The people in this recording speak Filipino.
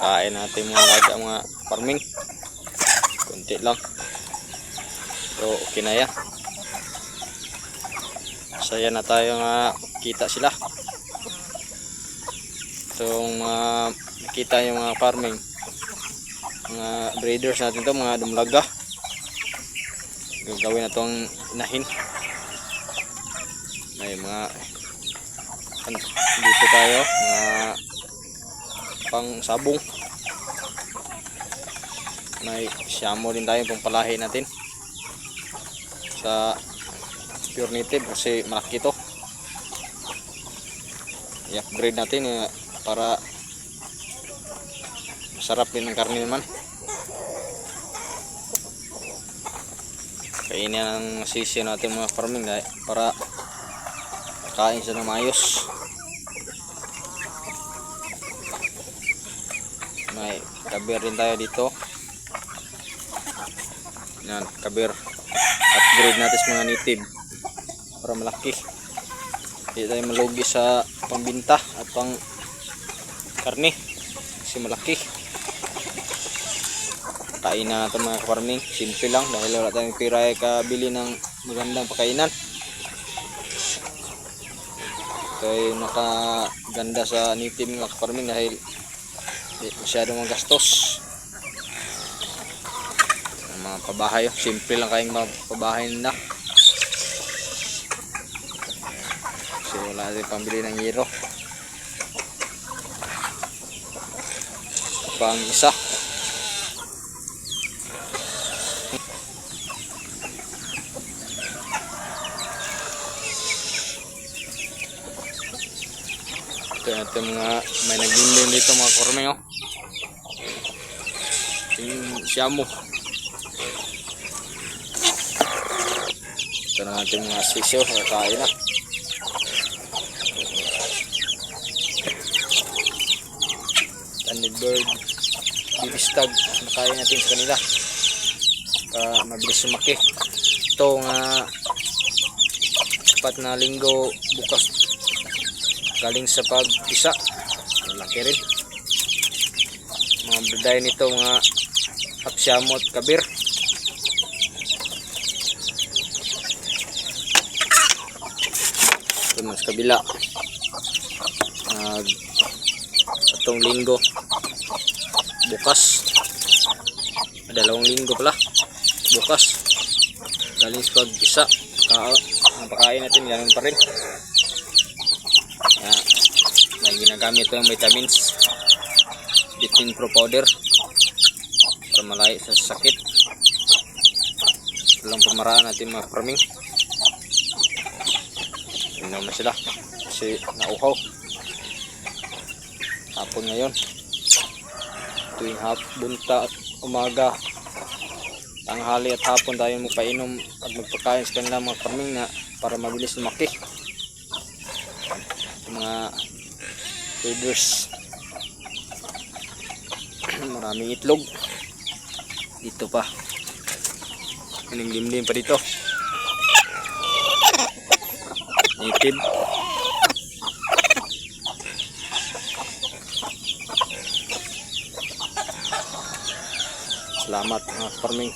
Kain natin mga laga mga farming. Kunti lang. Pero okay na yan. Saya na tayo nga kita sila. Itong mga kita yung mga farming. Mga breeders natin to mga dumlaga. Gagawin na itong inahin. May mga an- dito tayo mga pang sabong. May siyamo din tayo pang palahi natin. Sa pure native kasi malaki to i-upgrade natin eh, para masarap din ang karne naman. Kainin ang sisi natin mga farming dahil para kain siya ng maayos may kabir din tayo dito. Yan kabir. Upgrade natin sa mga native para malaki. Hindi tayo malugi sa pambinta at pang karne kasi malaki. Kain na natin mga farming simple lang dahil wala tayong pira ay kabili ng magandang pakainan. Ay nakaganda sa native mga farming dahil Di masyadong magastos. Ang mga pabahay, oh. simple lang kayong mga pabahay nila. Kasi wala natin pambili ng hero. Pang isa. Ito natin mga may naglindim dito mga korme oh. Yung siyamo. Ito na natin mga sisyo. Kakain na. Bird. Bibistag. Nakain natin sa kanila. Para mabilis sumaki. Ito nga apat na linggo bukas galing sa pag-isa. Malaki rin mga breday nito mga apsyamo at kabir. Ito mas kabila. Nag atong linggo. Bukas. Dalawang linggo pala. Bukas. Galing sa pag isa ka ang pakain natin. Ganun pa rin. Kaya, may ginagamit ito yung vitamins. Bitin Pro Powder para malayo sa sakit. Ito lang pamaraan natin mga farming. Inom na sila kasi nauhaw. Hapon ngayon. Tuwing bunta at umaga, tanghali at hapon tayo magpainom at magpakain sa kanila mga farming na para mabilis lumaki. Mga feeders maraming itlog dito pa. Limlim pa dito? Native. Salamat mga farming